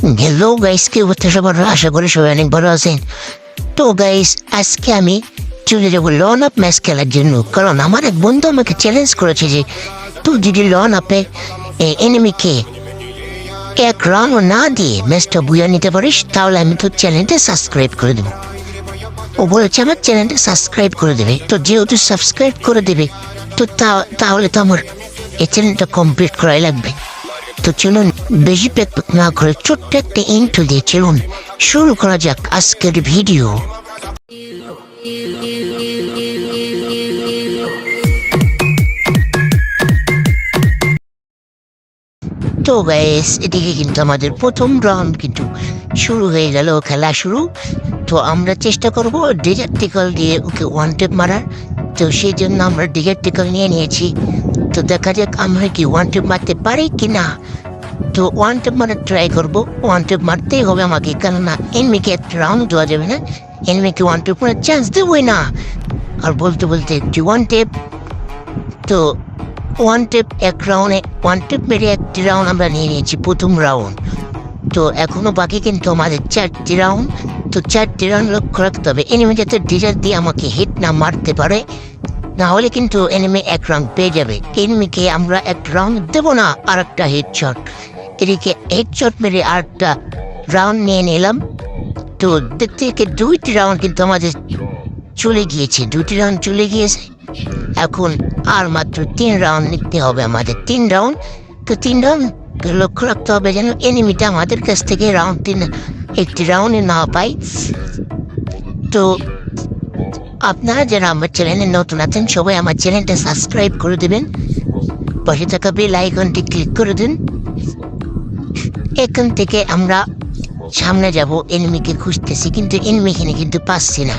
Hello guys কি হচ্ছে সবার আশা করি সবাই অনেক ভালো আছেন। তো গাইস আজকে আমি চলে যাব লন আপ ম্যাচ খেলার জন্য। কারণ আমার এক বন্ধু আমাকে চ্যালেঞ্জ করেছে যে, তুই যদি লন আপে এনিমিকে এক রাউন্ড না দিয়ে ম্যাচটা বুঝে নিতে পারিস, তাহলে আমি তোর চ্যানেলটা সাবস্ক্রাইব করে দেবো। ও বলেছে, আমার চ্যানেলটা সাবস্ক্রাইব করে দেবে। তো যেহেতু সাবস্ক্রাইব করে দেবে, তা- তাহলে তো আমার এই চ্যানেলটা কমপ্লিট করাই লাগবে। তো চলুন বেশি পেক না করে ছোট্ট একটা ইন্টু দিয়ে চলুন, শুরু করা যাক আজকের ভিডিও তো গাইস এদিকে কিন্তু আমাদের প্রথম রাউন্ড কিন্তু শুরু হয়ে গেল, খেলা শুরু। তো আমরা চেষ্টা করব ডিজার্টিকল দিয়ে ওকে ওয়ান টেপ মারার। তো সেই জন্য আমরা ডিজার্টিকল নিয়ে নিয়েছি। তো দেখা যাক আমরা কি ওয়ান টেপ মারতে পারি কি না তো ওয়ান টেপ মারার ট্রাই করব। ওয়ান টেপ মারতেই হবে আমাকে, কেননা এনমিকে একটা রাউন্ড দেওয়া যাবে না। এনমিকে ওয়ান টেপ মারার চান্স দেবই না। আর বলতে বলতে একটি ওয়ান টেপ তো ওয়ান টেপ এক রাউন্ডে ওয়ান টেপ মেরে একটি রাউন্ড আমরা নিয়ে নিয়েছি প্রথম রাউন্ড তো এখনও বাকি কিন্তু আমাদের চারটি রাউন্ড তো চারটি রাউন্ড লক্ষ্য রাখতে হবে। এনিমি যাতে ডিজার দিয়ে আমাকে হিট না মারতে পারে। না হলে কিন্তু এনিমি এক রাউন্ড পেয়ে যাবে। এনিমিকে আমরা এক রাউন্ড দেবো না আর একটা হিট শট এদিকে হেড শট মেরে আর একটা রাউন্ড নিয়ে নিলাম। তো দেখতে দেখতে দুইটি রাউন্ড কিন্তু আমাদের চলে গিয়েছে দুটি রাউন্ড চলে গিয়েছে। এখন আর মাত্র তিন রাউন্ড নিতে হবে আমাদের, তিন রাউন্ড তো তিন রাউন্ড লক্ষ্য রাখতে হবে যেন এনিমিটা আমাদের কাছ থেকে রাউন্ড তিন, একটি রাউন্ডে না পাই তো আপনারা যারা আমার চ্যানেলে নতুন আছেন, সবাই আমার চ্যানেলটা সাবস্ক্রাইব করে দেবেন। পাশে থাকা বেল আইকনটি ক্লিক করে দিন। এখান থেকে আমরা সামনে যাব, এনিমিকে খুঁজতেছি, কিন্তু এনিমিখানে কিন্তু পাচ্ছি না।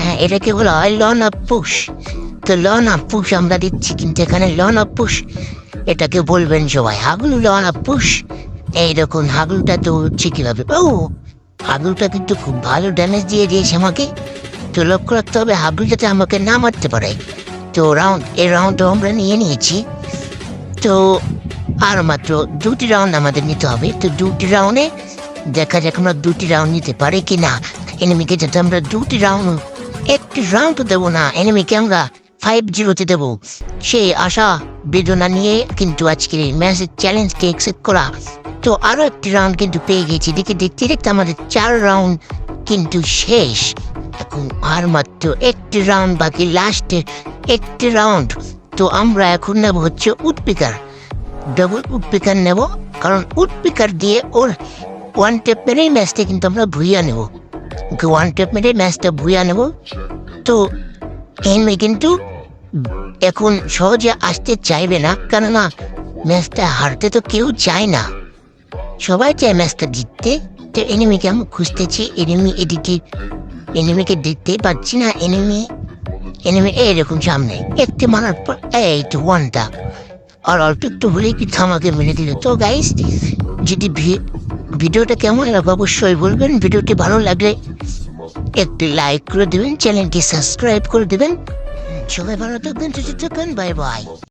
হ্যাঁ এটাকে বলা হয় লন অফ পুশ তো লন অফ পুশ আমরা দিচ্ছি, কিন্তু এখানে লন অফ পুশ এটাকে বলবেন সবাই, হাগলু লন অফ পুশ এইরকম হাগলুটা তো হচ্ছে কীভাবে? ও, হাগলুটা কিন্তু খুব ভালো ড্যামেজ দিয়ে দিয়েছে আমাকে। তো লক্ষ্য রাখতে হবে হাগলু যাতে আমাকে না মারতে পারে। তো রাউন্ড এই রাউন্ডটা আমরা নিয়ে নিয়েছি। তো আর মাত্র দুটি রাউন্ড আমাদের নিতে হবে। তো দুটি রাউন্ডে দেখা যাক আমরা দুটি রাউন্ড নিতে পারি কি না এনিমিকে যাতে আমরা দুটি রাউন্ড একটি রাউন্ড দেবো না এনিমিকে আমরা ফাইভ জিরোতে দেবো। সেই আশা, বেদনা নিয়ে কিন্তু আজকের এই ম্যাচের চ্যালেঞ্জকে অ্যাকসেপ্ট করা। তো আরও একটি রাউন্ড কিন্তু পেয়ে গেছি। দেখে দেখতে দেখতে আমাদের চার রাউন্ড কিন্তু শেষ। আর মাত্র একটি রাউন্ড বাকি লাস্টে একটি রাউন্ড তো আমরা এখন নেব হচ্ছে উৎপিকার। ডবল উৎপিকার নেব, কারণ উৎপিকার দিয়ে ওর ওয়ান টেপ মেরেই ম্যাচটা কিন্তু আমরা ভুইয়া নেব। ওয়ান টেপ মেরে ম্যাচটা ভুইয়া নেব। তো এনমি কিন্তু এখন সহজে আসতে চাইবে না, কেননা ম্যাচটা হারতে তো কেউ চায় না। সবাই চায় ম্যাচটা জিততে। তো এনিমিকে আমি খুঁজতেছি এনিমি এদিকে এনিমিকে দেখতেই পাচ্ছি না এনিমি এনিমি এইরকম সামনে। একটি মারার পর, এই তো ওয়ানটা। আর অল্প একটু হলেই কিন্তু আমাকে মেরে দিল। তো গাইস যদি ভিডিওটা কেমন লাগবে অবশ্যই বলবেন। ভিডিওটি ভালো লাগলে একটি লাইক করে দেবেন চ্যানেলটি সাবস্ক্রাইব করে দেবেন। সবাই ভালো থাকবেন, সুস্থ থাকবেন বাই বাই